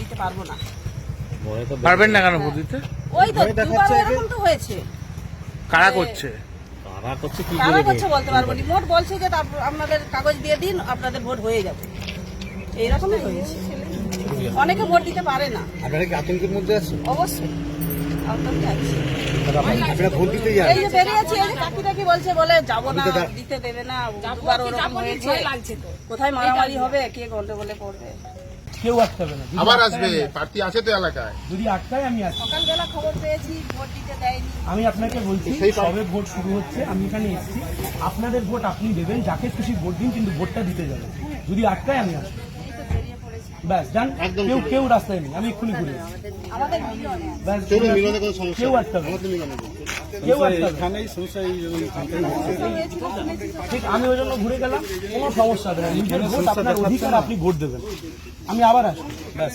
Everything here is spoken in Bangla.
দিতে পারব না। পারবেন না কেন ভোট দিতে ওই তো দুবার এরকম তো হয়েছে। কারা করছে? কারা করছে কি কারা করছে বলতে পারব না। মোট বলছে যে তারপর আপনাদের কাগজ দিয়ে দিন আপনাদের ভোট হয়ে যাবে। এইরকমই হয়েছে। অনেকে ভোট দিতে পারে না। আপনারা কি আতঙ্কের মধ্যে আছেন? অবশ্যই। আতঙ্কে আছি। আপনারা ভোট দিতে যান? এই যে বেরিয়েছি এই যে কাকি বলছে বলে যাব না দিতে দেবে না। দুবার ওরকম হয়েছে। কোথায় মারামারি হবে? কে গন্ডগোলে পড়বে? কেউ আসতে হবে না। আবার আসবে প্রার্থী আছে তো এলাকায়? যদি আটটায় আমি আসি। সকালবেলা খবর পেয়েছি ভোট দিতে দেয়নি। আমি আপনাকে বলছি সবে ভোট শুরু হচ্ছে আমি এখানে এসেছি। আপনাদের ভোট আপনি দেবেন যাকে খুশি ভোট দিন কিন্তু ভোটটা দিতে যাবেন। যদি আটটায় আমি আসব ব্যাস জান কেউ কেউ রাস্তায় নেই আমি এক্ষুনি ঘুরে কেউ। ঠিক আমি ওই জন্য ঘুরে গেলাম। কোনো সমস্যা নেই নিজের ভোট আপনার অধিকার আপনি ভোট দেবেন। আমি আবার আসব। ব্যাস।